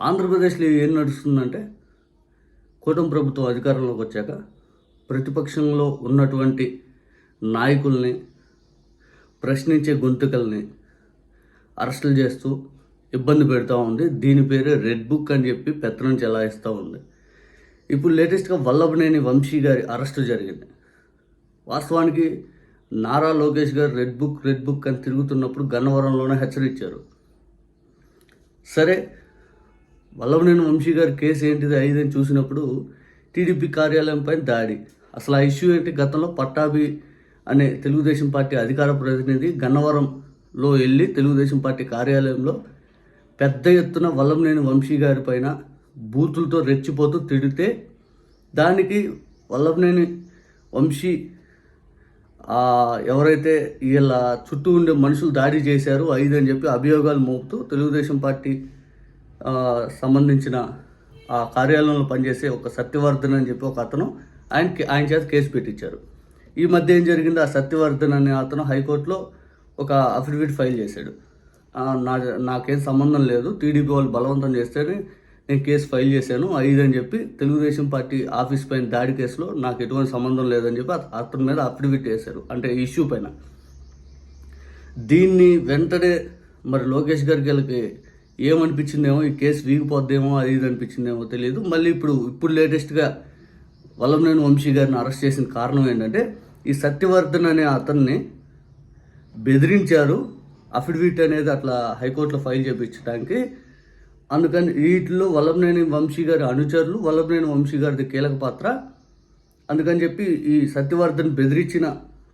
ఆంధ్రప్రదేశ్లో ఏం నడుస్తుందంటే కూటమి ప్రభుత్వం అధికారంలోకి వచ్చాక ప్రతిపక్షంలో ఉన్నటువంటి నాయకుల్ని ప్రశ్నించే గొంతుకల్ని అరెస్టులు చేస్తూ ఇబ్బంది పెడతా ఉంది. దీని పేరే రెడ్ బుక్ అని చెప్పి పెత్తనం చెలాయిస్తూ ఉంది. ఇప్పుడు లేటెస్ట్గా వల్లభనేని వంశీ గారి అరెస్టు జరిగింది. వాస్తవానికి నారా లోకేష్ గారు రెడ్ బుక్ రెడ్ బుక్ అని తిరుగుతున్నప్పుడు గన్నవరంలోనే హెచ్చరించారు సరే వల్లభనేని వంశీ గారి కేసు ఏంటిది ఐదని చూసినప్పుడు టీడీపీ కార్యాలయంపై దాడి. అసలు ఆ ఇష్యూ ఏంటి? గతంలో పట్టాభి అనే తెలుగుదేశం పార్టీ అధికార ప్రతినిధి గన్నవరంలో వెళ్ళి తెలుగుదేశం పార్టీ కార్యాలయంలో పెద్ద ఎత్తున వల్లభనేని వంశీ గారి పైన బూతులతో రెచ్చిపోతూ తిడితే దానికి వల్లభనేని వంశీ ఎవరైతే వీళ్ళ చుట్టూ ఉండే మనుషులు దాడి చేశారు ఐదు అని చెప్పి అభియోగాలు మోపుతూ తెలుగుదేశం పార్టీ సంబంధించిన ఆ కార్యాలయంలో పనిచేసే ఒక సత్యవర్ధన్ అని చెప్పి ఒక అతను ఆయనకి ఆయన చేత కేసు పెట్టించారు ఈ మధ్య ఏం జరిగింది? ఆ సత్యవర్ధన్ అనే అతను హైకోర్టులో ఒక అఫిడవిట్ ఫైల్ చేశాడు. నా నాకేం సంబంధం లేదు. టీడీపీ వాళ్ళు బలవంతం చేస్తేనే నేను కేసు ఫైల్ చేశాను. ఐదు అని చెప్పి తెలుగుదేశం పార్టీ ఆఫీస్ పైన దాడి కేసులో నాకు ఎటువంటి సంబంధం లేదని చెప్పి అతని మీద అఫిడవిట్ వేశారు. అంటే ఇష్యూ పైన. దీన్ని వెంటనే మరి లోకేష్ గారికి ఏమనిపించిందేమో ఈ కేసు వీగిపోద్దేమో అది ఇది అనిపించిందేమో తెలియదు. మళ్ళీ ఇప్పుడు ఇప్పుడు లేటెస్ట్గా వల్లభనేని వంశీ గారిని అరెస్ట్ చేసిన కారణం ఏంటంటే ఈ సత్యవర్ధన్ అనే అతన్ని బెదిరించారు అఫిడవిట్ అనేది అట్లా హైకోర్టులో ఫైల్ చేయించడానికి అందుకని వీటిలో వల్లభనేని వంశీ గారి అనుచరులు వల్లభనేని వంశీ గారిది కీలక పాత్ర. అందుకని చెప్పి ఈ సత్యవర్ధన్ బెదిరించిన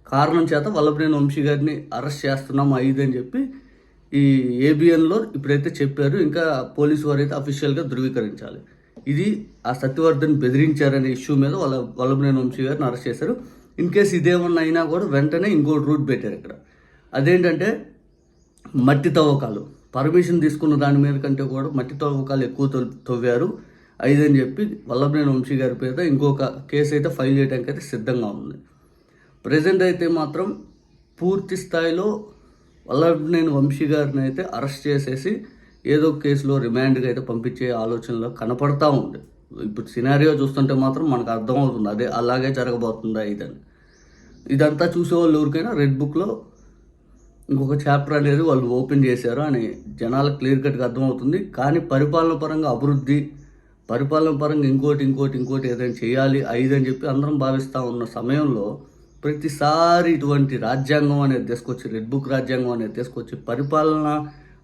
కారణం చేత వల్లభనేని వంశీ గారిని అరెస్ట్ చేస్తున్నాం ఐదు అని చెప్పి ఈ ఏబిఎన్లో ఇప్పుడైతే చెప్పారు ఇంకా పోలీసు వారు అయితే అఫీషియల్గా ధృవీకరించాలి. ఇది ఆ సత్యవర్ధన్ బెదిరించారనే ఇష్యూ మీద వాళ్ళ వల్లభనేని వంశీ గారిని అరెస్ట్ చేశారు. ఇన్ కేసు ఇదేమన్నా అయినా కూడా వెంటనే ఇంకో రూట్ పెట్టారు ఇక్కడ. అదేంటంటే మట్టి తవ్వకాలు. పర్మిషన్ తీసుకున్న దాని మీద కంటే కూడా మట్టి తవ్వకాలు ఎక్కువ తవ్- తవ్వారు. ఐదని చెప్పి వల్లభనేని వంశీ గారి పేద ఇంకొక కేసు అయితే ఫైల్ చేయడానికి అయితే సిద్ధంగా ఉంది. ప్రజెంట్ అయితే మాత్రం పూర్తి స్థాయిలో వల్లభనేని వంశీ గారిని అయితే అరెస్ట్ చేసేసి ఏదో కేసులో రిమాండ్గా అయితే పంపించే ఆలోచనలో కనపడతా ఉంది. ఇప్పుడు సినారియో చూస్తుంటే మాత్రం మనకు అర్థమవుతుంది అదే అలాగే జరగబోతుందా ఇదని. ఇదంతా చూసేవాళ్ళు ఎవరికైనా రెడ్ బుక్లో ఇంకొక చాప్టర్ అనేది వాళ్ళు ఓపెన్ చేశారు అని జనాలకు క్లియర్ కట్గా అర్థమవుతుంది. కానీ పరిపాలన పరంగా అభివృద్ధి పరిపాలన పరంగా ఇంకోటి ఇంకోటి ఇంకోటి ఏదైనా చేయాలి ఐదు అని చెప్పి అందరం భావిస్తూ ఉన్న సమయంలో ప్రతిసారి ఇటువంటి రాజ్యాంగం అనేది తీసుకొచ్చి రెడ్ బుక్ రాజ్యాంగం అనేది తీసుకొచ్చి పరిపాలన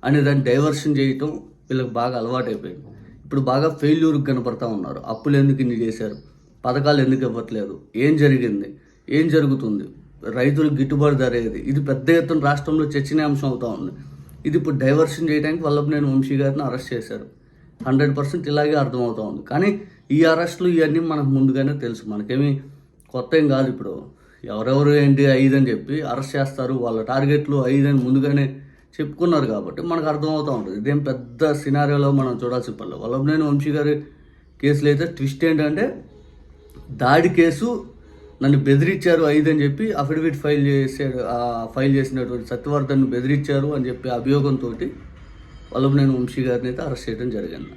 అనే దాన్ని డైవర్షన్ చేయటం వీళ్ళకి బాగా అలవాటైపోయింది. ఇప్పుడు బాగా ఫెయిల్యూర్కి కనపడతా ఉన్నారు. అప్పులు ఎందుకు ఇన్ని చేశారు? పథకాలు ఎందుకు ఇవ్వట్లేదు? ఏం జరిగింది? ఏం జరుగుతుంది? రైతులకు గిట్టుబాటు ధర ఏది? ఇది పెద్ద ఎత్తున రాష్ట్రంలో చర్చనీయాంశం అవుతా ఉంది. ఇది ఇప్పుడు డైవర్షన్ చేయడానికి వల్లభనేని వంశీ గారిని అరెస్ట్ చేశారు. హండ్రెడ్ పర్సెంట్ ఇలాగే అర్థమవుతా ఉంది. కానీ ఈ అరెస్టులు ఇవన్నీ మనకు ముందుగానే తెలుసు. మనకేమి కొత్త ఏం కాదు ఇప్పుడు. ఎవరెవరు ఏంటి ఐదు అని చెప్పి అరెస్ట్ చేస్తారు వాళ్ళ టార్గెట్లు ఐదు అని ముందుగానే చెప్పుకున్నారు కాబట్టి మనకు అర్థమవుతూ ఉంటుంది. ఇదేం పెద్ద సినారియోలో మనం చూడాల్సిన పనులు వల్లభనేని వంశీ గారి కేసులో అయితే ట్విస్ట్ ఏంటంటే దాడి కేసు నన్ను బెదిరించారు ఐదు అని చెప్పి అఫిడవిట్ ఫైల్ చేసాడు ఫైల్ చేసినటువంటి సత్యవర్ధన్ బెదిరించారు అని చెప్పి అభియోగంతో వల్లభనేని వంశీ గారిని అయితే అరెస్ట్ చేయడం జరిగింది.